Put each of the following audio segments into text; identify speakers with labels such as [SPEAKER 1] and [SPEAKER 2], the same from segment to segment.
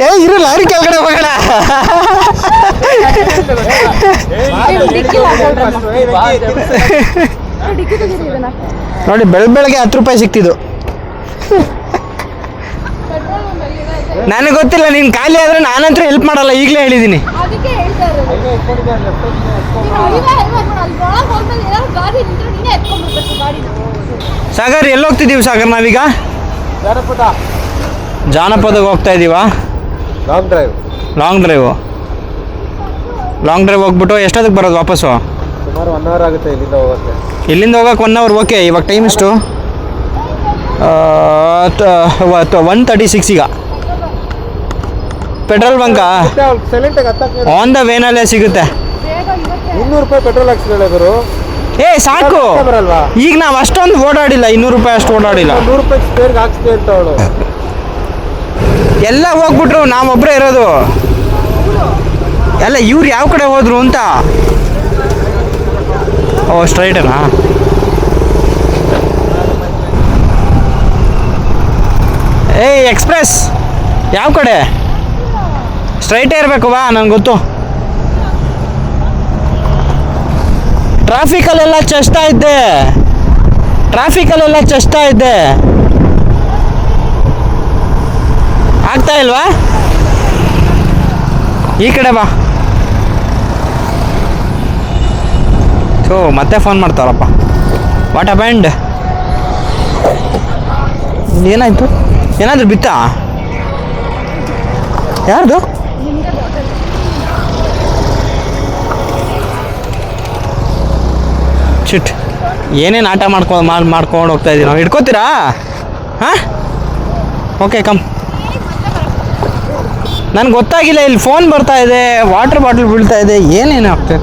[SPEAKER 1] ಏ ಇರು ಲಾರಿ ಕೆಳಗಡೆ ಹೋಗೋಣ. ನೋಡಿ ಬೆಳ ಬೆಳಗ್ಗೆ ಹತ್ತು ರೂಪಾಯಿ ಸಿಕ್ತಿದ್ದು. ನನಗೆ ಗೊತ್ತಿಲ್ಲ ನೀನು ಖಾಲಿ ಆದ್ರೆ ನಾನಂತೂ ಹೆಲ್ಪ್ ಮಾಡಲ್ಲ ಈಗಲೇ ಹೇಳಿದ್ದೀನಿ ಸಾಗರ್ ಎಲ್ಲಿ ಹೋಗ್ತಿದ್ದೀವಿ ಸಾಗರ್ ನಾವೀಗ? ಜಾನಪದಕ್ಕೆ ಹೋಗ್ತಾ ಇದ್ದೀವಾ
[SPEAKER 2] long drive
[SPEAKER 1] long drive long drive ಹೋಗ್ಬಿಟ್ಟು ಎಷ್ಟೊತ್ತಿಗೆ ಬರೋದು ವಾಪಸ್ಸು?
[SPEAKER 2] ಸುಮಾರು ಒನ್ ಅವರ್ ಆಗುತ್ತೆ ಇಲ್ಲಿಂದ ಹೋಗೋಕ್ಕೆ.
[SPEAKER 1] ಇಲ್ಲಿಂದ ಹೋಗಕ್ಕೆ ಒನ್ ಅವರ್ ಓಕೆ ಇವಾಗ ಟೈಮ್ ಇಷ್ಟು ಒನ್ ತರ್ಟಿ ಸಿಕ್ಸ್ ಈಗ. ಪೆಟ್ರೋಲ್ ಬಂಕಾ ಆನ್ ದ ವೇನಲ್ಲೇ ಸಿಗುತ್ತೆ.
[SPEAKER 2] ಇನ್ನೂರು ರೂಪಾಯಿ ಪೆಟ್ರೋಲ್ ಹಾಕ್ಸಿಲ್ಲ ಗುರು.
[SPEAKER 1] ಏ ಸಾಕು. ಈಗ ನಾವು ಅಷ್ಟೊಂದು ಓಡಾಡಿಲ್ಲ ಇನ್ನೂರು ರೂಪಾಯಿ ಅಷ್ಟು ಓಡಾಡಿಲ್ಲ.
[SPEAKER 2] ನೂರು ರೂಪಾಯಿ ಸ್ಪೇರ್ಗೆ ಅಂತ ಅವಳು.
[SPEAKER 1] ಎಲ್ಲ ಹೋಗ್ಬಿಟ್ರು ನಾವೊಬ್ಬರೇ ಇರೋದು. ಎಲ್ಲ ಇವ್ರು ಯಾವ ಕಡೆ ಹೋದ್ರು ಅಂತ. ಓ ಸ್ಟ್ರೈಟನಾ ಏಯ್ ಎಕ್ಸ್ಪ್ರೆಸ್ ಯಾವ ಕಡೆ? ಸ್ಟ್ರೈಟೇ ಇರಬೇಕು, ಬಾ ನನಗೆ ಗೊತ್ತು. ಟ್ರಾಫಿಕಲ್ಲೆಲ್ಲ ಚಸ್ತಾ ಇದ್ದೆ. ಟ್ರಾಫಿಕಲ್ಲೆಲ್ಲ ಚಸ್ತಾ ಇದ್ದೆ. ಆಗ್ತಾ ಇಲ್ವಾ? ಈ ಕಡೆ ಬಾ. ಓ ಮತ್ತೆ ಫೋನ್ ಮಾಡ್ತಾರಪ್ಪ ವಾಟ್ ಅಪೆಂಡ್ ಏನಾಯ್ತು? ಏನಾದ್ರು ಬಿತ್ತಾ? ಯಾರ್ದು? ಚಿಟ್ ಏನೇನು ಆಟ ಮಾಡ್ಕೊ ಮಾಡ್ ಮಾಡ್ಕೊಂಡು ಹೋಗ್ತಾ ಇದ್ದೀವಿ ನಾವು ಹಿಡ್ಕೋತೀರಾ? ಹಾಂ? ಓಕೆ ಕಮ್ ನನಗೆ ಗೊತ್ತಾಗಿಲ್ಲ, ಇಲ್ಲಿ ಫೋನ್ ಬರ್ತಾ ಇದೆ ವಾಟರ್ ಬಾಟಲ್ ಬೀಳ್ತಾ ಇದೆ, ಏನೇನು ಆಗ್ತದೆ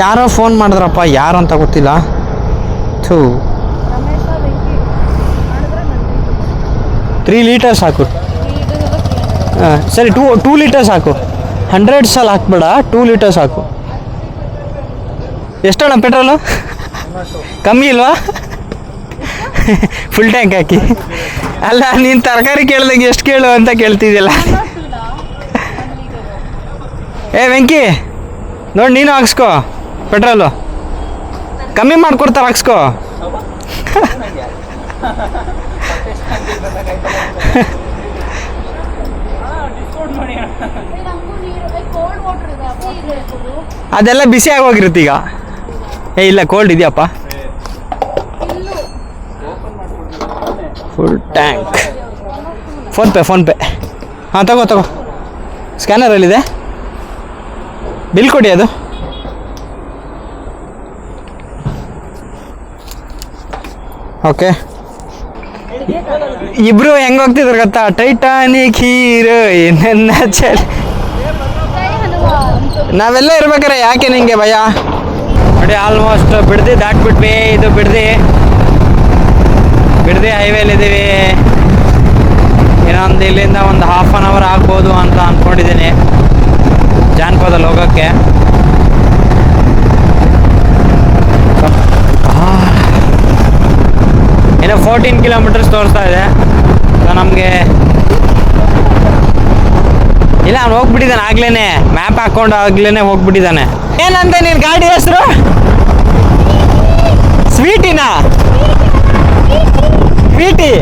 [SPEAKER 1] ಯಾರೋ ಫೋನ್ ಮಾಡಿದ್ರಪ್ಪ, ಯಾರು ಅಂತ ಗೊತ್ತಿಲ್ಲ. ಥೂ. ತ್ರೀ ಲೀಟರ್ಸ್ ಹಾಕು ಹಾಂ ಸರಿ ಟೂ ಟೂ ಲೀಟರ್ಸ್ ಹಾಕು ಸಲ ಹಾಕ್ಬೇಡ ಟೂ ಲೀಟರ್ಸ್ ಹಾಕು ಎಷ್ಟಣ್ಣ ಪೆಟ್ರೋಲು ಕಮ್ಮಿ ಇಲ್ವಾ? ಫುಲ್ ಟ್ಯಾಂಕ್ ಹಾಕಿ. ಅಲ್ಲ, ನೀನು ತರಕಾರಿ ಕೇಳ್ದಂಗೆ ಎಷ್ಟು ಕೇಳು ಅಂತ ಕೇಳ್ತಿದ್ಯಲ್ಲ ಏ, ವೆಂಕಿ, ನೋಡಿ ನೀನು ಹಾಕ್ಸ್ಕೋ, ಪೆಟ್ರೋಲು. ಕಮ್ಮಿ ಮಾಡಿಕೊಡ್ತಾರೆ, ಹಾಕ್ಸ್ಕೋ. ಅದೆಲ್ಲ ಬಿಸಿ ಆಗೋಗಿರುತ್ತೆ ಈಗ. ಏ, ಇಲ್ಲ ಕೋಲ್ಡ್ ಇದೆಯಪ್ಪ? ಫುಲ್ ಟ್ಯಾಂಕ್ ಫೋನ್ಪೇ ಫೋನ್ಪೇ ಹಾಂ, ತಗೋ ತಗೋ. ಸ್ಕ್ಯಾನರಲ್ಲಿದೆ ಬಿಲ್ ಕೊಡಿ ಅದು. ಓಕೆ ಇಬ್ರು ಹೆಂಗ್ ಹೋಗ್ತಿದ್ರು ಗೊತ್ತಾ? ಟೈಟಾನಿಕ್ ಹೀರೋ ನಾವೆಲ್ಲ ಇರ್ಬೇಕಾರೆ ಯಾಕೆ ನಿಂಗೆ ಭಯ? ನೋಡಿ ಆಲ್ಮೋಸ್ಟ್ ಬಿಡ್ದಿ, ದಾಟ್ಬಿಟ್ವಿ. ಇದು ಬಿಡ್ದಿ. ಬಿಡ್ದಿ, ಹೈವೇಲಿದ್ದೀವಿ. ಇನ್ನೊಂದು ಇಲ್ಲಿಂದ ಒಂದು ಹಾಫ್ ಆನ್ ಅವರ್ ಆಗ್ಬೋದು ಅಂತ ಅಂದ್ಕೊಂಡಿದ್ದೀನಿ ಜಾನಪದಲ್ಲಿ ಲೋಕಕ್ಕೆ. ಇನ್ನು ಫೋರ್ಟೀನ್ ಕಿಲೋಮೀಟರ್ಸ್ ತೋರಿಸ್ತಾ ಇದೆ. ನಮಗೆ ಇಲ್ಲ, ಅವ್ನು ಹೋಗ್ಬಿಟ್ಟಿದ್ದಾನೆ ಆಗ್ಲೇನೆ. ಮ್ಯಾಪ್ ಹಾಕೊಂಡು ಆಗ್ಲೇನೆ ಹೋಗ್ಬಿಟ್ಟಿದ್ದಾನೆ ಏನಂತ ನೀನು ಗಾಡಿ ಹೆಸರು? ಸ್ವೀಟಿನ? ಕ್ವೀಟಿ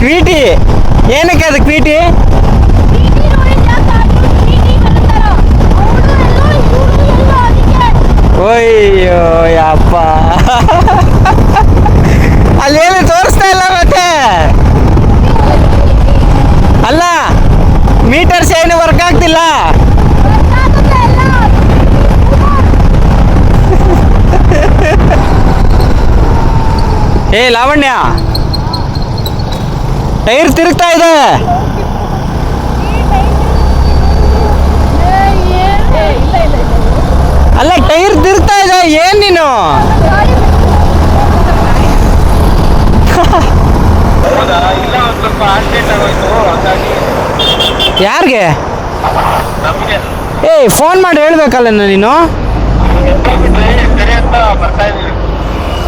[SPEAKER 1] ಕ್ವೀಟಿ ಏನಕ್ಕೆ ಅದು ಕ್ವೀಟಿ
[SPEAKER 3] ನೀಟಿ ನೋಡಿ ಜಾಸ್ತಿ ಆದ್ರು ನೀಟಿ ಕಲಿತಾರ ಅವಳು ಎಲ್ಲೋ ಇವಳು ಎಲ್ಲೋ
[SPEAKER 1] ಓಯ್ಯೋ ಯಪ್ಪ ಅಲ್ಲೇನು ತೋರಿಸ್ತಾ ಇಲ್ಲ ಮತ್ತೆ? ಅಲ್ಲ ಮೀಟರ್ಸ್ ಏನು ವರ್ಕ್ ಆಗ್ತಿಲ್ಲ? ಏ, ಲಾವಣ್ಯ. ಟೈರ್ ತಿರುಗ್ತಾ ಇದೆ
[SPEAKER 3] ಏ, ಇಲ್ಲ ಇಲ್ಲ ಇಲ್ಲ
[SPEAKER 1] ಅಲ್ಲ ಟೈರ್ ತಿರ್ತಾ ಇದೆ ಏನ್ ನೀನು? ಯಾರಿಗೆ? ಏಯ್ ಫೋನ್ ಮಾಡಿ ಹೇಳ್ಬೇಕಲ್ಲ ನೀನು?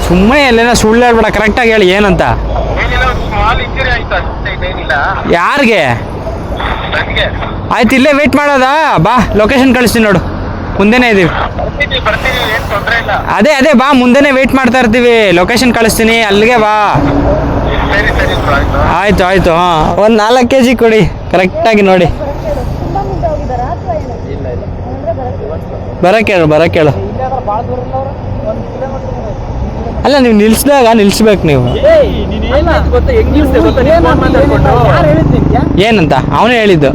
[SPEAKER 1] ಸುಮ್ಮನೆ ಎಲ್ಲೇನ ಸುಳ್ಳು ಹೇಳ್ಬೇಡ ಕರೆಕ್ಟಾಗಿ ಹೇಳಿ ಏನಂತ? ಯಾರಿಗೆ? ಆಯ್ತು ಇಲ್ಲೇ ವೇಟ್ ಮಾಡೋದಾ? ಬಾ ಲೊಕೇಶನ್ ಕಳಿಸ್ತೀನಿ ನೋಡು. ಮುಂದೆನೇ ಇದೀವಿ. ಅದೇ ಅದೇ ಬಾ ಮುಂದೆನೇ ವೇಟ್ ಮಾಡ್ತಾ ಇರ್ತೀವಿ. ಲೊಕೇಶನ್ ಕಳಿಸ್ತೀನಿ ಅಲ್ಲಿಗೆ ಬಾ.
[SPEAKER 2] ಆಯ್ತು.
[SPEAKER 1] ಆಯ್ತು ಹಾ. ಒಂದು ನಾಲ್ಕು ಕೆ ಜಿ ಕೊಡಿ ಕರೆಕ್ಟಾಗಿ ನೋಡಿ.
[SPEAKER 3] ಬರಕ್ಕೆ
[SPEAKER 1] ಹೇಳು ಬರಕ್ಕೆ ಹೇಳು ಅಲ್ಲ ನೀವು ನಿಲ್ಸಿದಾಗ ನಿಲ್ಸ್ಬೇಕು ನೀವು. ಏನಂತ? ಅವನೇ ಹೇಳಿದ್ದು.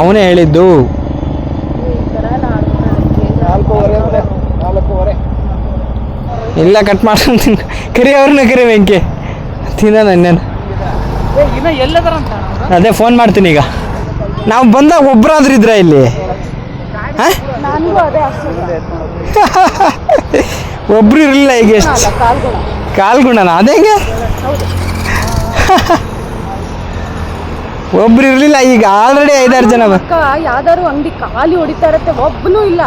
[SPEAKER 1] ಅವನೇ ಹೇಳಿದ್ದು
[SPEAKER 3] ಈ ಥರ ಎಲ್ಲ ಆಡ್ತಾರೆ.
[SPEAKER 2] ನಾಲ್ಕೂವರೆ ಅಂದ್ರೆ ನಾಲ್ಕೂವರೆ.
[SPEAKER 1] ಇಲ್ಲ ಕಟ್ ಮಾಡ್ಕೊಂತೀನಿ ಕರಿ ಅವ್ರನ್ನ ಕರಿ ವೆಂಕಿ. ತಿನ್ನೋಣ ಇನ್ನೇನು. ಅದೇ ಫೋನ್ ಮಾಡ್ತೀನಿ ಈಗ. ನಾವು ಬಂದಾಗ ಒಬ್ಬರಾದ್ರೂ ಇದ್ರ ಇಲ್ಲಿ? ಒಬ್ರು ಇರಲಿಲ್ಲ ಈಗ ಎಷ್ಟು? ಕಾಲ್ಗುಣನ? ಅದೇ ಹೆಂಗೆ ಒಬ್ರು ಇರಲಿಲ್ಲ ಈಗ ಆಲ್ರೆಡಿ ಐದಾರು ಜನ
[SPEAKER 3] ಯಾವ್ದಾದ್ರು ಅಂಗಡಿ ಖಾಲಿ ಹೊಡಿತಾ ಇರತ್ತೆ ಒಬ್ಬನು ಇಲ್ಲ.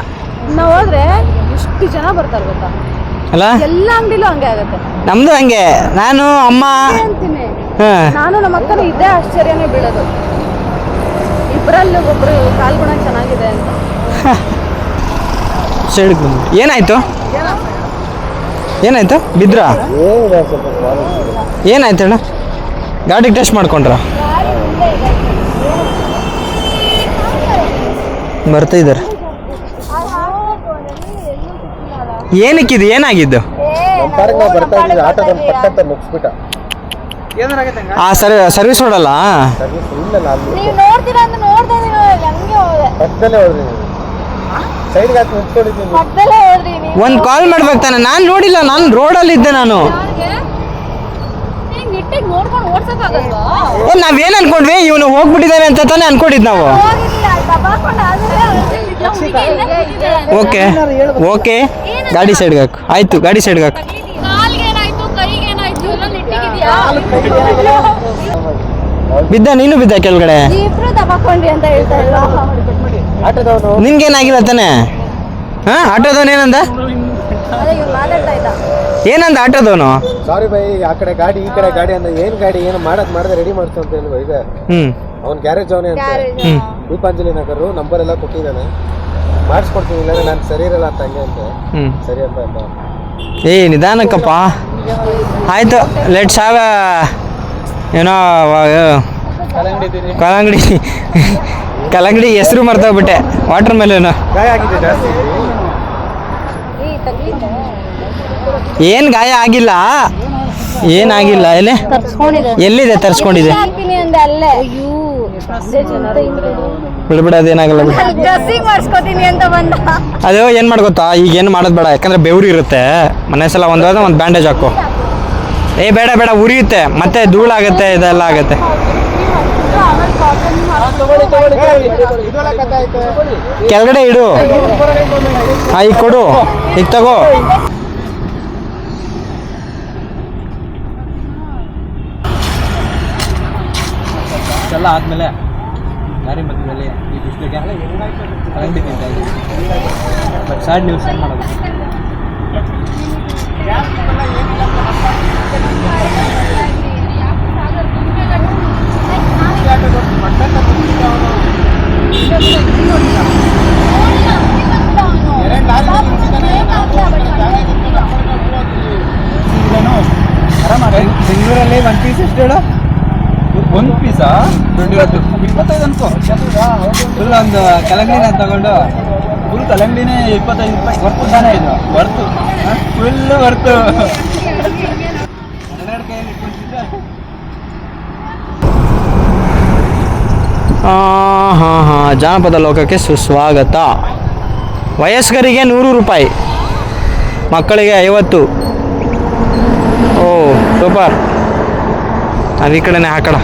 [SPEAKER 3] ನಾವು ಹೋದ್ರೆ ಎಷ್ಟು ಜನ ಬರ್ತಾರೆ ಗೊತ್ತಾ?
[SPEAKER 1] ಅಲ್ಲ?
[SPEAKER 3] ಎಲ್ಲ ಅಂಗಡಿಲೂ ಹಂಗೆ ಆಗತ್ತೆ.
[SPEAKER 1] ನಮ್ದು ಹಂಗೆ. ನಾನು ಅಮ್ಮ
[SPEAKER 3] ಅಂತೀನಿ.
[SPEAKER 1] ಹಾಂ.
[SPEAKER 3] ನಾನು ನಮ್ಮ ಅಕ್ಕನ ಇದೇ ಆಶ್ಚರ್ಯನೇ ಬೀಳೋದು. ಇಬ್ಬರಲ್ಲಿ ಒಬ್ರು ಕಾಲ್ಗುಣ ಚೆನ್ನಾಗಿದೆ ಅಂತ.
[SPEAKER 1] ಬಂದು ಏನಾಯ್ತು? ಏನಾಯ್ತು? ಬಿದ್ರಾ ಏನಾಯ್ತು ಹೇಳು? ಗಾಡಿಗೆ ಟೆಸ್ಟ್ ಮಾಡ್ಕೊಂಡ್ರ? ಬರ್ತಾ ಇದ್ದಾರೆ. ಏನಕ್ಕಿದು ಏನಾಗಿದ್ದು? ಆ ಸರ್ ಸರ್ವಿಸ್ ನೋಡಲ್ಲ
[SPEAKER 2] ಸರ್ವಿಸ್ ಇಲ್ಲಲ್ಲ ಅಲ್ಲಿ.
[SPEAKER 3] ನೀವು ನೋಡ್ತೀರಾ ಅಂತ ನೋಡ್ದೆ ಹಂಗೆ ಹೋದೆ.
[SPEAKER 2] ಪಕ್ಕದಲ್ಲೇ ಹೋದ್ರಿ ನೀವು. ಸೈಡ್ಗೆ ಹಾಕಿ ನಿಂತ್ಕೊಂಡಿದ್ದೀನಿ.
[SPEAKER 3] ಪಕ್ಕದಲ್ಲೇ ಹೋದ್ರಿ ನೀವು.
[SPEAKER 1] ಒಂದು ಕಾಲ್ ಮಾಡ್ಬೇಕು ತಾನೆ. ನಾನು ನೋಡಿಲ್ಲ ನಾನು ರೋಡಲ್ಲಿ ಇದ್ದೆ ನಾನು.
[SPEAKER 3] ನಿಟ್ಟಿಗೆ ನೋಡ್ಕೊಂಡು ಓಡ್ಸಕ್ಕಾಗಲ್ವಾ?
[SPEAKER 1] ಏ ನಾವೇನು ಅನ್ಕೊಂಡ್ವಿ? ಇವನು ಹೋಗ್ಬಿಟ್ಟಿದ್ದಾನೆ ಅಂತ ತಾನೇ ಅನ್ಕೊಂಡಿದ್ ನಾವು.
[SPEAKER 3] ಆದ್ರೆ.
[SPEAKER 1] Okay okay. ಗಾಡಿ ಸೈಡ್ ಹಾಕು. ಆಯ್ತು ಗಾಡಿ ಸೈಡ್ಗೆ ಹಾಕು.
[SPEAKER 3] ಕಾಲ್ಗೇನಾಯ್ತು ಕೈಗೇನಾಯ್ತು ಎಲ್ಲ ನೆಟ್ಟಿಗಿದ್ಯಾ?
[SPEAKER 1] ಬಿದ್ದ ನೀನು ಬಿದ್ದ ಕೆಳಗಡೆ?
[SPEAKER 3] ಇಬ್ರು ದಬಾಕೊಂಡ್ರಿ ಅಂತ ಹೇಳ್ತಾ ಇಲ್ಲ
[SPEAKER 2] ಆಟೋದವನು?
[SPEAKER 1] ನಿನ್ಗೇನಾಗಿಲ್ಲ ತಾನೆ? ಹಾ ಆಟೋದವನ್ ಏನಂದ
[SPEAKER 3] ಅದೇ ಇವ್ರು ಮಾತಾಡ್ತಾ ಇದ್ದ
[SPEAKER 1] ಏನಂದ ಆಟೋದವನು
[SPEAKER 2] ಸಾರಿ ಬೈ ಆ ಕಡೆ ಗಾಡಿ ಈ ಕಡೆ ಗಾಡಿ ಅಂದ್ರೆ ಏನ್ ಗಾಡಿ ಏನು ಮಾಡದ್ ಮಾಡದೆ ರೆಡಿ ಮಾಡ್ತು ಅಂತ ಹೇಳುವ ಈಗ.
[SPEAKER 1] ಹ್ಞೂ
[SPEAKER 2] ಅವ್ನ್ ಗ್ಯಾರೇಜ್ ಅವನೇ ಅಂತ.
[SPEAKER 1] ಹ್ಞೂ
[SPEAKER 2] ದೀಪಾಂಜಲಿ ನಗರು ನಂಬರ್ ಎಲ್ಲ ಕೊಟ್ಟಿದ್ದಾನೆ. ಮಾಡಿಸ್ಕೊಡ್ತೀನಿ ಇಲ್ಲಾಂದ್ರೆ ನಾನು ಸರಿ ಇರಲ್ಲ ಅಂತ ಹಂಗೆ ಅಂತ
[SPEAKER 1] ಹ್ಞೂ
[SPEAKER 2] ಸರಿ ಅಂತ ಅಂದ.
[SPEAKER 1] ಏ ನಿಧಾನಕ್ಕಪ್ಪ. ಆಯ್ತು ಲೆಟ್ಸ್ ಹ್ಯಾವ್ ಏನೋ ಕಲಂಗಡಿ ಕಲಂಗಡಿ ಹೆಸರು ಮರ್ತೋಗ್ಬಿಟ್ಟೆ. ವಾಟರ್ ಮೆಲನು
[SPEAKER 2] ಗಾಯ ಆಗಿದೆ ಜಾಸ್ತಿ.
[SPEAKER 1] ಏನು ಗಾಯ ಆಗಿಲ್ಲ? ಏನಾಗಿಲ್ಲ? ಎಲ್ಲಿ?
[SPEAKER 3] ತರ್ಸ್ಕೊಂಡಿದೆ.
[SPEAKER 1] ಎಲ್ಲಿದೆ ತರ್ಸ್ಕೊಂಡಿದೆ? ಬಿಡ್ಬಿಡ ಅದೇನಾಗಲ್ಲ ಬಿಡು.
[SPEAKER 3] ಡ್ರೆಸ್ಸಿಂಗ್ ಮಾಡಿಸ್ಕೊತೀನಿ ಅಂತ ಬಂದ.
[SPEAKER 1] ಅದು ಏನು ಮಾಡಿ ಗೊತ್ತಾ ಈಗ ಏನು ಮಾಡೋದು ಬೇಡ ಯಾಕಂದ್ರೆ ಬೆವ್ರಿ ಇರುತ್ತೆ. ಮನೆ ಸಲ ಒಂದು ಬ್ಯಾಂಡೇಜ್ ಹಾಕು. ಏ ಬೇಡ ಬೇಡ ಉರಿಯುತ್ತೆ. ಮತ್ತೆ ಧೂಳಾಗುತ್ತೆ ಇದೆಲ್ಲ ಆಗುತ್ತೆ. ಕೆಳಗಡೆ ಇಡು. ಹಾ ಈಗ ಕೊಡು. ಈಗ ತಗೋ.
[SPEAKER 4] ಎಲ್ಲ ಆದ್ಮೇಲೆ ಗಾಡಿ ಮಧ್ಯದಲ್ಲಿ ಈ ಬಿಸಿಲಿಗೆ ಕರೆಂಟ್ ತಿಂತ ಬಟ್ ಸ್ಯಾಡ್ ನ್ಯೂಸ್ ಏನು ಮಾಡೋದು? ಬೆಂಗಳೂರಲ್ಲಿ ಒಂದು ಪೀಸ್ ಎಷ್ಟು ಹೇಳು? ಒಂದು ಪೀಸಾ ಇವತ್ತು ಇಪ್ಪತ್ತೈದು. ಅನ್ಕೋ. ಫುಲ್ ಒಂದು ಕಲಂಗಡಿನ ತಗೊಂಡು. ಫುಲ್ ಕಲಂಗಡಿನೇ ಇಪ್ಪತ್ತೈದು ರೂಪಾಯಿ. ವರ್ತು ತಾನೇ ಇದು? ವರ್ತು ಫುಲ್ ವರ್ತು
[SPEAKER 1] ಹಾಂ ಹಾಂ. ಜಾನಪದ ಲೋಕಕ್ಕೆ ಸುಸ್ವಾಗತ. ವಯಸ್ಕರಿಗೆ ನೂರು ರೂಪಾಯಿ ಮಕ್ಕಳಿಗೆ ಐವತ್ತು. Oh super. ಅದು ಈ ಕಡೆನೇ ಹಾಕಡ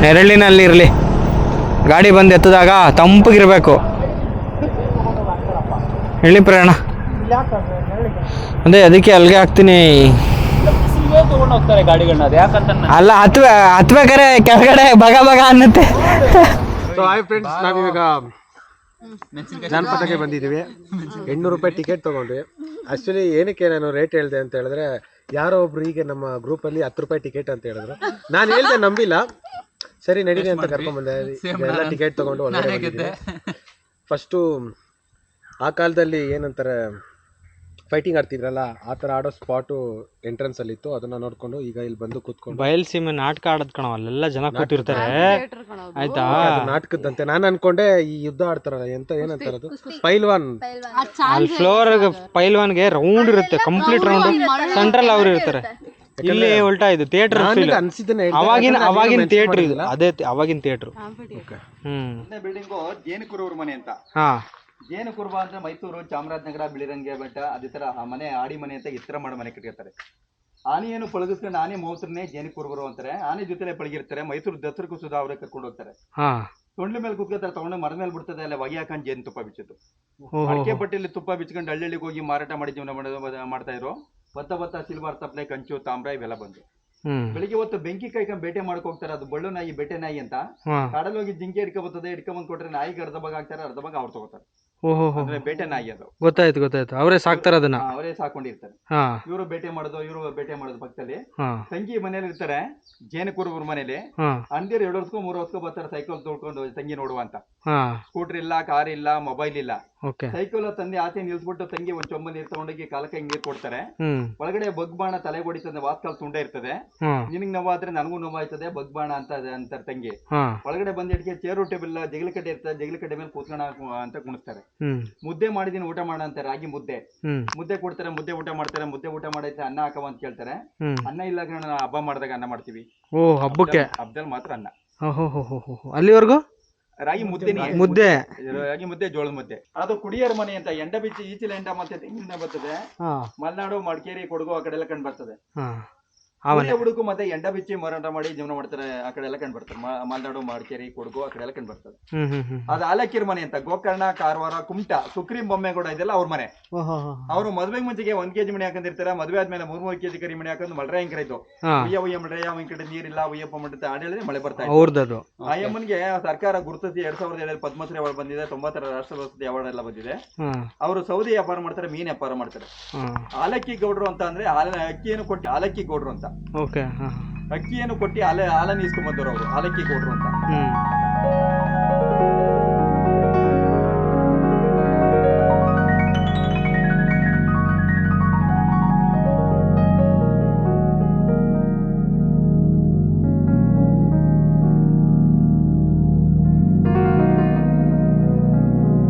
[SPEAKER 1] ನೆರಳಿನಲ್ಲಿ ಇರಲಿ. ಗಾಡಿ ಬಂದು ಎತ್ತದಾಗ ತಂಪಗಿರಬೇಕು. ಹೇಳಿ ಪ್ರಯಾಣ. ಅದೇ ಅದಕ್ಕೆ ಅಲ್ಲಿಗೆ ಹಾಕ್ತೀನಿ. ಅಲ್ಲ ಹತ್ವೆ ಹತ್ಬೇಕಾರೆ ಕೆಳಗಡೆ ಬಗ ಬಗ ಅನ್ನತ್ತೆ.
[SPEAKER 2] ಸೊ ಹಾಯ್ ಫ್ರೆಂಡ್ಸ್ ನಾವಿವಾಗ ಜಾನಪದಕ್ಕೆ ಬಂದಿದ್ದೀವಿ. ಎಂಟ್ನೂರು ರೂಪಾಯಿ ಟಿಕೆಟ್ ತೊಗೊಂಡ್ವಿ. ಆ್ಯಕ್ಚುಲಿ ಏನಕ್ಕೆ ನಾನು ರೇಟ್ ಹೇಳಿದೆ ಅಂತ ಹೇಳಿದ್ರೆ ಯಾರೋ ಒಬ್ರು ಈಗ ನಮ್ಮ ಗ್ರೂಪಲ್ಲಿ ಹತ್ತು ರೂಪಾಯಿ ಟಿಕೆಟ್ ಅಂತ ಹೇಳಿದ್ರು. ನಾನು ಹೇಳ್ದೆ ನಂಬಿಲ್ಲ. ಸರಿ ನಡೀರಿ ಅಂತ ಕರ್ಕೊಂಡ್ಬಂದೆ. ಎಲ್ಲ ಟಿಕೆಟ್ ತೊಗೊಂಡು ಒಳಗಡೆ ಫಸ್ಟು ಆ ಕಾಲದಲ್ಲಿ ಏನಂತಾರೆ ಫೈಟಿಂಗ್ ಆಡ್ತಿದ್ರಲ್ಲ ಆ ಥರ ಆಡೋ ಸ್ಪಾಟು ಇತ್ತು ಅದನ್ನ ನೋಡ್ಕೊಂಡು ಈಗ ಇಲ್ಲಿ ಬಂದು ಕೂತ್ಕೊಂಡು.
[SPEAKER 1] ಬಯಲ್ಸೀಮೆ ನಾಟಕ ಆಡೋದ್ ಕಣ ಅಲ್ಲೆಲ್ಲ ಜನ ಕೂತಿರ್ತಾರೆ. ಆಯ್ತಾ?
[SPEAKER 2] ಅದು ನಾಟಕದಂತೆ. ನಾನು ಅನ್ಕೊಂಡೆ ಈ ಯುದ್ಧ ಆಡ್ತಾರಲ್ಲ ಎಂತ ಏನಂತಾರದು ಪೈಲ್ವಾನ್.
[SPEAKER 1] ಅಲ್ಲಿ ಫ್ಲೋರ್ ಪೈಲ್ವಾನ್ಗೆ ರೌಂಡ್ ಇರುತ್ತೆ ಕಂಪ್ಲೀಟ್ ರೌಂಡ್ ಸೆಂಟ್ರಲ್ ಅವ್ರು ಇರ್ತಾರೆ. ಇಲ್ಲಿ ಉಲ್ಟಾ ಇದು ಥಿಯೇಟರ್ ಫೀಲ್
[SPEAKER 2] ಅನ್ಸಿದ್ದನ್ನ ಹೇಳ್ದೆ.
[SPEAKER 1] ಅವಾಗಿನ ಅವಾಗಿನ ಥಿಯೇಟರ್ ಇದು ಅದೇ ಅವಾಗಿನ್ ಅವಾಗಿನ ಥಿಯೇಟರ್ ಹ್ಮ್.
[SPEAKER 4] ಬಿಲ್ಡಿಂಗು ಮನೆ ಅಂತ.
[SPEAKER 1] ಹಾ.
[SPEAKER 4] ಜೇನು ಕುರುಬ ಅಂದ್ರೆ ಮೈಸೂರು ಚಾಮರಾಜನಗರ ಬಿಳಿರಂಗೆ ಬೆಟ್ಟ ಅದೇ ತರ ಆ ಮನೆ ಆಡಿ ಮನೆ ಅಂತ ಎತ್ತರ ಮಾಡೋ ಮನೆ ಕಟ್ಟಿರ್ತಾರೆ. ಆನೆಯನ್ನು ಪಳಗಿಸ್ಕೊಂಡು ಆನೆ ಮೌತ್ರನೇ ಜೇನು ಕುರುಬರು ಅಂತಾರೆ. ಆನೆ ಜೊತೆಲೆ ಪಳಗಿರ್ತಾರೆ. ಮೈಸೂರು ದಸರಕ್ಕೂ ಸುಧಾ ಅವರೇ ಕರ್ಕೊಂಡು ಹೋಗ್ತಾರೆ. ತೊಂಡ್ಲ ಮೇಲೆ ಕುತ್ಕೋತಾರೆ ತಗೊಂಡು ಮರದ ಮೇಲೆ ಬಿಡ್ತದೆ ಅಲ್ಲ ಹೊಗೆ ಹಾಕೊಂಡು ಜೇನು ತುಪ್ಪ
[SPEAKER 1] ಬಿಚ್ಚಿದ್ದು.
[SPEAKER 4] ಅಡಿಕೆ ಪಟ್ಟಿಯಲ್ಲಿ ತುಪ್ಪ ಬಿಚ್ಕೊಂಡು ಹಳ್ಳಿಗೆ ಹೋಗಿ ಮಾರಾಟ ಮಾಡಿ ಜೀವನ ಮಾಡ್ತಾ ಇರೋ ಭತ್ತ ಬತ್ತ ಸಿಲ್ವರ್ ತಪ್ಪಲೆ ಕಂಚು ತಾಮ್ರ ಇವೆಲ್ಲ ಬಂದು. ಬೆಳಿಗ್ಗೆ ಹೊತ್ತು ಬೆಂಕಿ ಕಾಯ್ಕೊಂಡು ಬೇಟೆ ಮಾಡಕ್ ಹೋಗ್ತಾರೆ. ಅದು ಬಳ್ಳು ನಾಯಿ ಬೇಟೆ ನಾಯಿ ಅಂತ. ಕಾಡಲ್ಲಿ ಹೋಗಿ ಜಿಂಕೆ ಹಿಡ್ಕೊ ಬರ್ತದೆ ಹಿಡ್ಕೊಂಡ್ ಕೊಟ್ರೆ ನಾಯಿಗೆ ಅರ್ಧ ಭಾಗ ಹಾಕ್ತಾರೆ ಅರ್ಧ ಭಾಗ ಅವ್ರು ತಗೋತಾರೆ.
[SPEAKER 1] ಓಹೋ
[SPEAKER 4] ಅಂದ್ರೆ ಬೇಟೆ ನಾಯಿ ಅದು.
[SPEAKER 1] ಗೊತ್ತಾಯ್ತು ಗೊತ್ತಾಯ್ತು. ಅವರೇ ಸಾಕ್ತಾರೆ ಅದನ್ನ.
[SPEAKER 4] ಅವರೇ ಸಾಕೊಂಡಿರ್ತಾರೆ.
[SPEAKER 1] ಹಾ.
[SPEAKER 4] ಇವರು ಬೇಟೆ ಮಾಡೋದು ಇವರು ಬೇಟೆ ಮಾಡೋದು ಪಕ್ಕದಲ್ಲಿ.
[SPEAKER 1] ಹಾ.
[SPEAKER 4] ತಂಗಿ ಮನೇಲಿ ಇರ್ತಾರೆ ಜೇನು ಕುರುಬರ ಮನೇಲಿ.
[SPEAKER 1] ಹಾ.
[SPEAKER 4] ಅಂದಿರು ಎರಡು ವರ್ಷಕ್ಕೂ ಮೂರು ವರ್ಷಕ್ಕೂ ಬರ್ತಾರೆ ಸೈಕಲ್ ತೊಳ್ಕೊಂಡು ತಂಗಿ ನೋಡುವ ಅಂತ.
[SPEAKER 1] ಹಾ.
[SPEAKER 4] ಸ್ಕೂಟರ್ ಇಲ್ಲ ಕಾರ್ ಇಲ್ಲ ಮೊಬೈಲ್ ಇಲ್ಲ.
[SPEAKER 1] ಓಕೆ.
[SPEAKER 4] ಸೈಕಲ್ ತಂದೆ ಆಚೆ ನಿಲ್ಸ್ಬಿಟ್ಟು ತಂಗಿ ಒಂದ್ ಚೊಂಬ ನೀರ್ ತಗೊಂಡೋಗಿ ಕಾಲಕ್ಕೆ ನೀರ್ ಕೊಡ್ತಾರೆ.
[SPEAKER 1] ಹ್ಮ್.
[SPEAKER 4] ಒಳಗಡೆ ಬಗ್ಬಾಣ ತಲೆ ಹೊಡಿತದೆ ವಾಸ್ಕಲ್ ತುಂಡ ಇರ್ತದೆ.
[SPEAKER 1] ಹಾ.
[SPEAKER 4] ನಿನಗ್ ನೋವಾದ್ರೆ ನನಗೂ ನೋವಾಯ್ತದೆ ಬಗ್ಬಾಣ ಅಂತ ಅಂತಾರೆ ತಂಗಿ.
[SPEAKER 1] ಹಾ.
[SPEAKER 4] ಒಳಗಡೆ ಬಂದ್ ಇಟ್ಕೆ ಚೇರು ಟೇಬಲ್ ಜಗಲಿ ಕಡೆ ಇರ್ತದೆ ಜಗಲಿ ಕಡೆ ಮೇಲೆ ಕೂತ್ಕೋಣ ಅಂತ ಕುಣಿಸ್ತಾರೆ. ಮುದ್ದೆ ಮಾಡಿದೀನಿ ಊಟ ಮಾಡ ಅಂತ ರಾಗಿ ಮುದ್ದೆ. ಮುದ್ದೆ ಕೊಡ್ತಾರೆ ಮುದ್ದೆ ಊಟ ಮಾಡ್ತಾರೆ ಮುದ್ದೆ ಊಟ ಮಾಡೈತೆ ಅನ್ನ ಹಾಕವ ಅಂತ ಕೇಳ್ತಾರೆ. ಅನ್ನ ಇಲ್ಲ ಕಣ ಹಬ್ಬ ಮಾಡಿದಾಗ ಅನ್ನ ಮಾಡ್ತೀವಿ.
[SPEAKER 1] ಓ ಹಬ್ಬಕ್ಕೆ?
[SPEAKER 4] ಹಬ್ಬದಲ್ಲಿ ಮಾತ್ರ ಅನ್ನ.
[SPEAKER 1] ಅಲ್ಲಿವರೆಗೂ?
[SPEAKER 4] ರಾಗಿ ಮುದ್ದೆ.
[SPEAKER 1] ಮುದ್ದೆ.
[SPEAKER 4] ರಾಗಿ ಮುದ್ದೆ ಜೋಳದ ಮುದ್ದೆ. ಅದು ಕುಡಿಯರ್ ಮನೆ ಅಂತ ಎಂಡ ಬಿಚ್ಚಿ ಈಚಿಲ ಎಂಡ ಮತ್ತೆ ತೆಂಗಿನ ಬರ್ತದೆ. ಮಲ್ನಾಡು ಮಡಿಕೇರಿ ಕೊಡಗು ಆ ಕಡೆ ಎಲ್ಲ ಕಂಡು ಬರ್ತದೆ. ಹುಡುಕು ಮತ್ತೆ ಎಂಡ ಬಿಚ್ಚಿ ಮಾರಾಟ ಮಾಡಿ ಜೀವನ ಮಾಡ್ತಾರೆ ಆ ಕಡೆ ಎಲ್ಲ ಕಂಡು ಬರ್ತಾರೆ ಮಲ್ನಾಡು ಮಡಿಕೇರಿ ಕೊಡಗು ಆ ಕಡೆ ಎಲ್ಲ ಕಂಡು ಬರ್ತದೆ ಅದು ಆಲಕ್ಕಿರ ಮನೆ ಅಂತ ಗೋಕರ್ಣ ಕಾರವಾರ ಕುಮಟ ಸುಕ್ರೀಂ ಬೊಮ್ಮೆಗೌಡ ಇದೆಲ್ಲ ಅವ್ರ ಮನೆ. ಅವರು ಮದುವೆ ಮುಂಚೆಗೆ ಒಂದ್ ಕೆಜಿ ಮಣಿ ಹಾಕೊಂಡಿರ್ತಾರೆ ಮದ್ವೆ ಆದ್ಮೇಲೆ ಮೂರ್ ಮೂರ್ ಕೆಜಿ ಕರಿ ಮಣಿ ಹಾಕೊಂಡು ಮಳೆ ಹೆಂಗ್
[SPEAKER 1] ಹಾ.
[SPEAKER 4] ಉಯ್ಯ ಉಯ್ಯ ಮಳ್ರಯ್ಯ ಅವನ ಕಡೆ ನೀರಿಲ್ಲ ಉಯ್ಯಪ್ಪ ಮಟ್ಟದ ಆಡಳಿದ್ರೆ ಮಳೆ ಬರ್ತಾ ಇದೆ
[SPEAKER 1] ಅವ್ರದ್ದು.
[SPEAKER 4] ಆ ಯಮ್ಮನ್ಗೆ ಸರ್ಕಾರ ಗುರುತಿಸಿ ಎರಡ್ ಸಾವಿರದ ಏಳರಲ್ಲಿ ಪದ್ಮಶ್ರೀ ಅವಾರ್ಡ್ ಬಂದಿದೆ ತೊಂಬತ್ತರ ರಾಷ್ಟ್ರ ಪ್ರಶಸ್ತಿ ಅವಾರ್ಡ್ ಎಲ್ಲ ಬಂದಿದೆ. ಅವರು ಸೌದಿ ವ್ಯಾಪಾರ ಮಾಡ್ತಾರೆ ಮೀನ್ ವ್ಯಾಪಾರ ಮಾಡ್ತಾರೆ. ಆಲಕ್ಕಿ ಗೌಡ್ರು ಅಂತ ಅಂದ್ರೆ ಅಕ್ಕಿಯನ್ನು ಕೊಟ್ಟು ಆಲಕ್ಕಿ ಗೌಡ್ರು ಅಂತ.
[SPEAKER 1] ಓಕೆ ಹಾ
[SPEAKER 4] ಅಕ್ಕಿಯನ್ನು ಕೊಟ್ಟು ಅಲೆ ಹಾಲನ್ನು ಇಸ್ಕೊಂಡ್ ಬಂದವರು ಅವರು ಆಲಕ್ಕಿ ಕೊಡ್ರು ಅಂತ.
[SPEAKER 1] ಹ್ಮ್.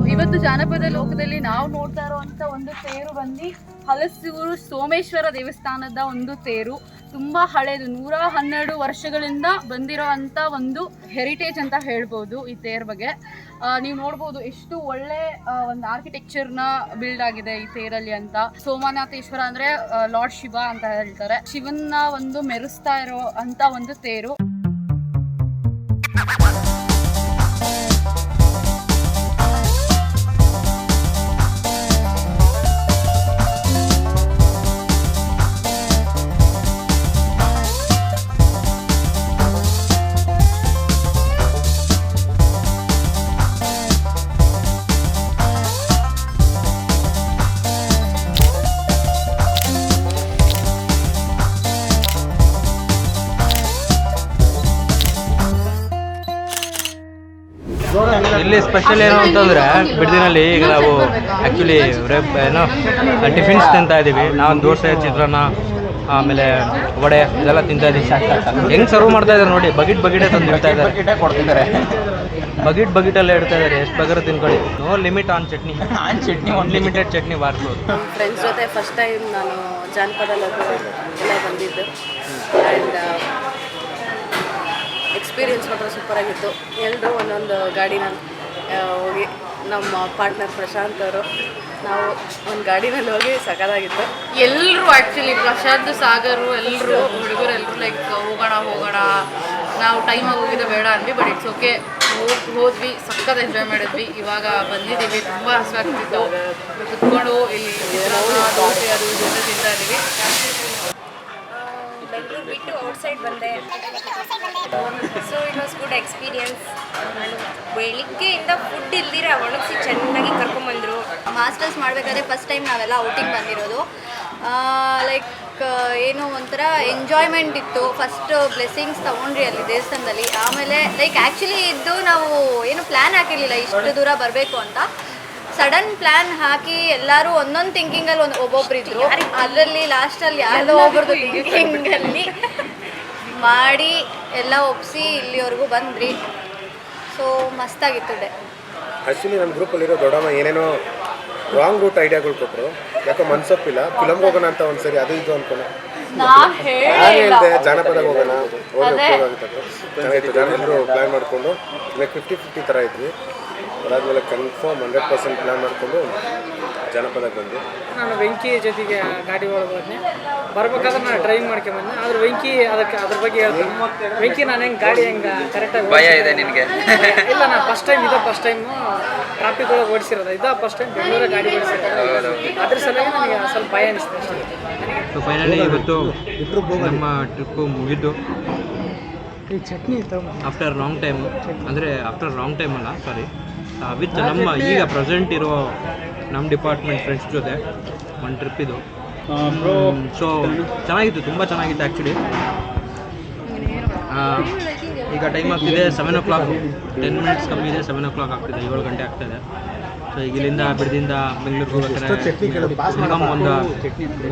[SPEAKER 3] ಇವತ್ತು ಜಾನಪದ ಲೋಕದಲ್ಲಿ ನಾವು ನೋಡ್ತಾ ಇರುವಂತ ಒಂದು ತೇರು ಬಂದು ಹಲಸೂರು ಸೋಮೇಶ್ವರ ದೇವಸ್ಥಾನದ ಒಂದು ತೇರು. ತುಂಬಾ ಹಳೇದು, ನೂರ ಹನ್ನೆರಡು ವರ್ಷಗಳಿಂದ ಬಂದಿರೋ ಅಂತ ಒಂದು ಹೆರಿಟೇಜ್ ಅಂತ ಹೇಳ್ಬೋದು ಈ ತೇರ್ ಬಗ್ಗೆ. ನೀವು ನೋಡ್ಬೋದು ಎಷ್ಟು ಒಳ್ಳೆ ಒಂದು ಆರ್ಕಿಟೆಕ್ಚರ್ನ ಬಿಲ್ಡ್ ಆಗಿದೆ ಈ ತೇರಲ್ಲಿ ಅಂತ. ಸೋಮನಾಥೇಶ್ವರ ಅಂದ್ರೆ ಲಾರ್ಡ್ ಶಿವ ಅಂತ ಹೇಳ್ತಾರೆ. ಶಿವನ್ನ ಒಂದು ಮೆರೆಸ್ತಾ ಇರೋ ಅಂತ ಒಂದು ತೇರು.
[SPEAKER 1] ಸ್ಪೆಷಲ್ ಏನು ಅಂತಂದ್ರೆ ಬಿಡ್ದಿನಲ್ಲಿ ಈಗ ನಾವು ಆ್ಯಕ್ಚುಲಿ ಏನೋ ಟಿಫಿನ್ಸ್ ತಿಂತಾ ಇದ್ದೀವಿ. ನಾವು ದೋಸೆ ಚಿತ್ರಾನ್ನ ಆಮೇಲೆ ವಡೆ ಇದೆಲ್ಲ ತಿಂತಾ ಇದ್ದೀವಿ. ಹೆಂಗ್ ಸರ್ವ್ ಮಾಡ್ತಾ ಇದ್ದಾರೆ ನೋಡಿ ಬಗಿಟ್ ಬಗಿಟೇ ತಂದು ಇಡ್ತಾ ಇದ್ದಾರೆ.
[SPEAKER 4] ಕೊಡ್ತಿದ್ದಾರೆ.
[SPEAKER 1] ಬಗಿಟ್ ಬಗಿಟಲ್ಲೇ ಇಡ್ತಾ ಇದ್ದಾರೆ. ಎಷ್ಟು ಬಗರ ತಿನ್ಕೊಳ್ಳಿ. No limit on chutney.
[SPEAKER 4] On chutney
[SPEAKER 1] unlimited chutney ಬಾರಿಸ್ಬೋದು
[SPEAKER 5] friends ಜೊತೆ ಫಸ್ಟ್ ಟೈಮ್ ನಾನು ಜಾನಪದ ಎಲ್ಲ ಬಂದಿದ್ದು. ಆ್ಯಂಡ್ ಎಕ್ಸ್ಪೀರಿಯನ್ಸ್ ಮಾತ್ರ ಸೂಪರ್ ಆಗಿತ್ತು. ಎಲ್ಲರೂ ಒಂದೊಂದು ಗಾಡಿನಲ್ಲಿ ಆ, ಹೋಗಿ ನಮ್ಮ ಪಾರ್ಟ್ನರ್ ಪ್ರಶಾಂತ್ ಅವರು, ನಾವು ಒಂದು ಗಾಡಿನಲ್ಲಿ ಹೋಗಿ ಸಕಾಲಾಗಿತ್ತು
[SPEAKER 3] ಎಲ್ಲರೂ ಆ್ಯಕ್ಚುಲಿ ಪ್ರಶಾಂತ್, ಸಾಗರು ಎಲ್ಲರೂ ಹುಡುಗರು ಎಲ್ಲರೂ ಲೈಕ್ ಹೋಗೋಣ ಹೋಗೋಣ, ನಾವು ಟೈಮಾಗಿ ಹೋಗಿದ್ದೆ ಬೇಡ ಅಂದ್ವಿ ಬಟ್ ಇಟ್ಸ್ ಓಕೆ ಹೋಗಿ ಹೋದ್ವಿ, ಸಖತ್ ಎಂಜಾಯ್ ಮಾಡಿದ್ವಿ. ಇವಾಗ ಬಂದಿದ್ದೀವಿ, ತುಂಬ ಹಸುವಾಗ್ತಿತ್ತು ಕುತ್ಕೊಂಡು ಇಲ್ಲಿ ದೋಸೆ ಅದು ಜೊತೆ ತಿಂತಾ ಇದ್ದೀವಿ
[SPEAKER 5] ಬಿಟ್ಟು ಔಟ್ಸೈಡ್ ಬಂದೆ.
[SPEAKER 6] So it was good experience ಬೆಳಿಗ್ಗೆಯಿಂದ ಫುಡ್ ಇಲ್ದಿರ ಒಣಗಿಸಿ ಚೆನ್ನಾಗಿ ಕರ್ಕೊಂಬಂದರು. ಮಾಸ್ಟರ್ಸ್ ಮಾಡಬೇಕಾದ್ರೆ ಫಸ್ಟ್ ಟೈಮ್ ನಾವೆಲ್ಲ ಔಟಿಂಗ್ ಬಂದಿರೋದು. ಲೈಕ್ ಏನೋ ಒಂಥರ ಎಂಜಾಯ್ಮೆಂಟ್ ಇತ್ತು. ಫಸ್ಟ್ ಬ್ಲೆಸ್ಸಿಂಗ್ಸ್ ತೊಗೊಂಡ್ರಿ ಅಲ್ಲಿ ದೇವಸ್ಥಾನದಲ್ಲಿ. ಆಮೇಲೆ ಲೈಕ್ ಆ್ಯಕ್ಚುಲಿ ಇದ್ದು ನಾವು ಏನು ಪ್ಲ್ಯಾನ್ ಹಾಕಿರಲಿಲ್ಲ. ಇಷ್ಟು ದೂರ ಬರಬೇಕು ಅಂತ. ಸಡನ್ ಪ್ಲಾನ್ ಹಾಕಿ ಎಲ್ಲರೂ ಒಂದೊಂದು ಥಿಂಕಿಂಗಲ್ಲಿ ಒಂದು ಒಬ್ಬೊಬ್ರು ಇದ್ರು. ಅದರಲ್ಲಿ ಲಾಸ್ಟಲ್ಲಿ ಯಾರ್ದೋ ಒಬ್ಬರದು ಥಿಂಕಿಂಗಲ್ಲಿ ಮಾಡಿ ಎಲ್ಲ ಒಪ್ಸಿ ಇಲ್ಲಿವರೆಗೂ ಬಂದ್ರಿ ಸೊ ಮಸ್ತಾಗಿತ್ತು ಡೇ
[SPEAKER 2] ಆ್ಯಕ್ಚುಲಿ ನಮ್ಮ ಗ್ರೂಪಲ್ಲಿರೋ ದೊಡ್ಡಮ್ಮ ಏನೇನೋ ರಾಂಗ್ ರೂಟ್ ಐಡಿಯಾಗಳು ಕೊಟ್ಟರು ಯಾಕೋ ಮನ್ಸೊಪ್ಪಿಲ್ಲ. ಫಿಲಮ್ಗೆ ಹೋಗೋಣ ಅಂತ ಒಂದ್ಸರಿ ಅದು ಇದು ಅನ್ಕೊಂಡು.
[SPEAKER 3] ನಾ
[SPEAKER 2] ನಾನು
[SPEAKER 3] ಹೇಳಿಲ್ಲ
[SPEAKER 2] ಹೇಳಿದೆ ಜಾನಪದ ಹೋಗೋಣ. ಹೋಗಿ ಹೋಗುತ್ತೆ ಚೆನ್ನಾಗಿತ್ತು. ಜನ ಎಲ್ಲರೂ ಪ್ಲ್ಯಾನ್ ಮಾಡಿಕೊಂಡು ಫಿಫ್ಟಿ ಫಿಫ್ಟಿ ಥರ ಇದ್ವಿ. ಅದಾದಮೇಲೆ ಕನ್ಫರ್ಮ್ ಹಂಡ್ರೆಡ್ ಪರ್ಸೆಂಟ್ ಪ್ಲಾನ್ ಮಾಡಿಕೊಂಡು ಜನಪದಕ್ಕೆ ಬಂದೆ.
[SPEAKER 7] ನಾನು ವೆಂಕಿ ಜೊತೆಗೆ ಗಾಡಿ ಒಳಗೆ ಹೋದ್ನೆ. ಬರ್ಬೇಕಾದ್ರೆ ನಾನು ಡ್ರೈವಿಂಗ್ ಮಾಡ್ಕೊಂಬಂದೆ ಆದ್ರೆ ವೆಂಕಿ ಅದಕ್ಕೆ ಅದ್ರ ಬಗ್ಗೆ ಹೇಳ್ತೀನಿ. ವೆಂಕಿ ನಾನು ಹೆಂಗೆ ಗಾಡಿ ಹೆಂಗೆ ಕರೆಕ್ಟಾಗಿ
[SPEAKER 4] ಭಯ ಇದೆ ನಿನಗೆ.
[SPEAKER 7] ಇಲ್ಲ ನಾನು ಫಸ್ಟ್ ಟೈಮ್ ಇದು ಫಸ್ಟ್ ಟೈಮು ಟ್ರಾಫಿಕ್ ಒಳಗೆ ಓಡಿಸಿರೋದು. ಇದ ಫಸ್ಟ್ ಟೈಮ್ ಬೆಂಗಳೂರಲ್ಲಿ ಗಾಡಿ ಓಡಿಸಿರೋದು. ಅದ್ರ ಸಲುವಾಗಿ ನನಗೆ ಸ್ವಲ್ಪ ಭಯ ಅನಿಸ್ತು ಅಷ್ಟೇ.
[SPEAKER 1] ಸೊ ಫೈನಲಿ ಇವತ್ತು ನಮ್ಮ trip chutney after wrong time ಅಂದರೆ ಆಫ್ಟರ್ ರಾಂಗ್ ಟೈಮ್ ಅಲ್ಲ ಸಾರಿ ವಿತ್ ನಮ್ಮ ಈಗ ಪ್ರೆಸೆಂಟ್ ಇರೋ ನಮ್ಮ ಡಿಪಾರ್ಟ್ಮೆಂಟ್ ಫ್ರೆಂಡ್ಸ್ ಜೊತೆ ಒಂದು ಟ್ರಿಪ್ ಇದು. ಸೊ ಚೆನ್ನಾಗಿತ್ತು ತುಂಬ ಚೆನ್ನಾಗಿತ್ತು ಆ್ಯಕ್ಚುಲಿ ಈಗ ಟೈಮ್ ಆಗ್ತಿದೆ seven o'clock ten minutes ಕಮ್ಮಿ ಇದೆ ಸೆವೆನ್ ಓ ಕ್ಲಾಕ್ ಆಗ್ತಿದೆ ಏಳು ಗಂಟೆ ಆಗ್ತಿದೆ ಸೊ ಈಗ ಇಲ್ಲಿಂದ ಬಿಡದಿಂದ ಬೆಂಗಳೂರಿಗೆ ಹೋಗ್ಬೇಕಾದ್ರೆ ಮಿನಿಮಮ್ ಒಂದು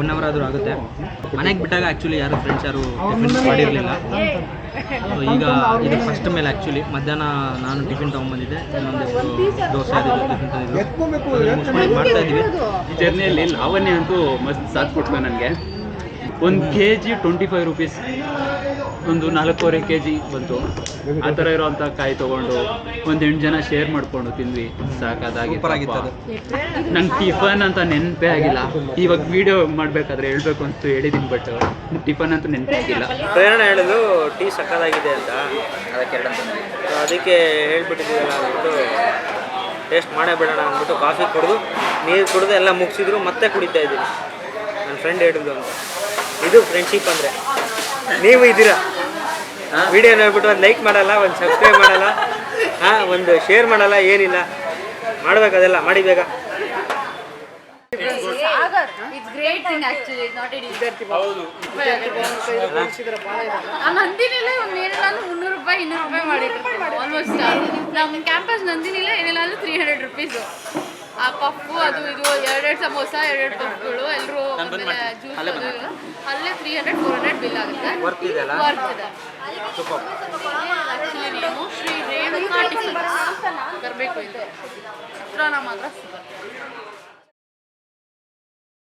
[SPEAKER 1] ಒನ್ ಅವರ್ ಆದರೂ ಆಗುತ್ತೆ. ಮನೆಗೆ ಬಿಟ್ಟಾಗ ಆ್ಯಕ್ಚುಲಿ ಯಾರು ಫ್ರೆಂಡ್ಸ್ ಯಾರು ಟಿಫಿನ್ ಮಾಡಿರಲಿಲ್ಲ. ಸೊ ಈಗ ಇದು ಫಸ್ಟ್ ಮೇಲೆ ಆ್ಯಕ್ಚುಲಿ ಮಧ್ಯಾಹ್ನ ನಾನು ಟಿಫಿನ್ ತೊಗೊಂಬಂದಿದ್ದೆ ಇನ್ನೊಂದು ದೋಸೆ ಟಿಫಿನ್ ಮಾಡ್ತಾ ಇದ್ವಿ
[SPEAKER 8] ಈ ಜರ್ನಿಯಲ್ಲಿ ಲಾವಣ್ಯ ಅಂತೂ ಮಸ್ತ್ ಸಾಥ್ ಕೊಟ್ಲು ನನಗೆ. ಒಂದು K G twenty five rupees ಒಂದು ನಾಲ್ಕೂವರೆ ಕೆ ಜಿ ಬಂತು. ಆ ಥರ ಇರೋವಂಥ ಕಾಯಿ ತೊಗೊಂಡು ಒಂದು ಎಂಟು ಜನ ಶೇರ್ ಮಾಡ್ಕೊಂಡು ತಿಂದ್ವಿ. ಸಾಕಾದಾಗಿ. ನಂಗೆ ಟಿಫನ್ ಅಂತ ನೆನಪೇ ಆಗಿಲ್ಲ. ಇವಾಗ ವಿಡಿಯೋ ಮಾಡಬೇಕಾದ್ರೆ ಹೇಳ್ಬೇಕು ಅಂತ ಹೇಳಿದ್ದೀನಿ ಬಟ್ ಟಿಫನ್ ಅಂತ ನೆನಪೇ ಆಗಿಲ್ಲ.
[SPEAKER 9] ಪ್ರೇರಣ ಹೇಳಿದ್ರು ಟೀ ಸಕ್ಕದಾಗಿದೆ ಅಂತ. ಅದಕ್ಕೆ ಅದಕ್ಕೆ ಹೇಳ್ಬಿಟ್ಟಿದ್ದೀವಿ ಅಂದ್ಬಿಟ್ಟು ಟೇಸ್ಟ್ ಮಾಡೇ ಬಿಡೋಣ ಅಂದ್ಬಿಟ್ಟು ಕಾಫಿ ಕುಡಿದು ನೀರು ಕುಡಿದು ಎಲ್ಲ ಮುಗಿಸಿದ್ರು ಮತ್ತೆ ಕುಡಿತಾ ಇದ್ದೀನಿ. ನನ್ನ ಫ್ರೆಂಡ್ ಹೇಳಿದ್ರು ಅಂತ. ಇದು ಫ್ರೆಂಡ್ಶಿಪ್ ಅಂದರೆ. ನೀವು ಇದ್ದೀರಾ? ವಿಡಿಯೋ ನೋಡ್ಬಿಟ್ಟು ಒಂದು ಲೈಕ್ ಮಾಡಲ್ಲ ಒಂದು ಸಬ್ಸ್ಕ್ರೈಬ್ ಮಾಡಲ್ಲ ಹಾಂ ಒಂದು ಶೇರ್ ಮಾಡಲ್ಲ ಏನಿಲ್ಲ. ಮಾಡ್ಬೇಕು ಅದೆಲ್ಲ ಮಾಡಿ ಬೇಗ
[SPEAKER 3] ನಂದಿನಿಲ್ಲ great thing actually not it ಆ ನಂದಿನಿಲೇ ಒಂದು ಏನಿಲ್ಲ ಮುನ್ನೂರು ರೂಪಾಯಿ ಇನ್ನೂರು ರೂಪಾಯಿ ಮಾಡಿಟ್ಟಿರ್ತಾರೆ ಆಲ್ಮೋಸ್ಟ್ ನಮ್ಮ ಕ್ಯಾಂಪಸ್ ನಂದಿನಿಲ್ಲ ಏನಿಲ್ಲ ಅಂದ್ರೆ ತ್ರೀ ಹಂಡ್ರೆಡ್ ರುಪೀಸು ಆ ಪಪ್ಪು ಅದು ಇದು ಎರಡೆರಡು ಸಮೋಸ ಎರಡೆರಡು ಪಫ್ಗಳು ಎಲ್ಲರೂ ಆಮೇಲೆ ಜ್ಯೂಸ್ ಅದು ಇದು. ಅಲ್ಲೇ three hundred four hundred bill ಆಗುತ್ತೆ.
[SPEAKER 9] ವರ್ತ್ ಇದೆಯಲ್ಲ
[SPEAKER 3] ವರ್ತ್ ಇದೆ. ಆ್ಯಕ್ಚುಲಿ ನೀವು ಶ್ರೀ ರೇಣುಕಾ ಟಿಫನ್. ಬರಬೇಕು ಇದೆ ಚಿತ್ರಾನ್ನ ಮಾತ್ರ super.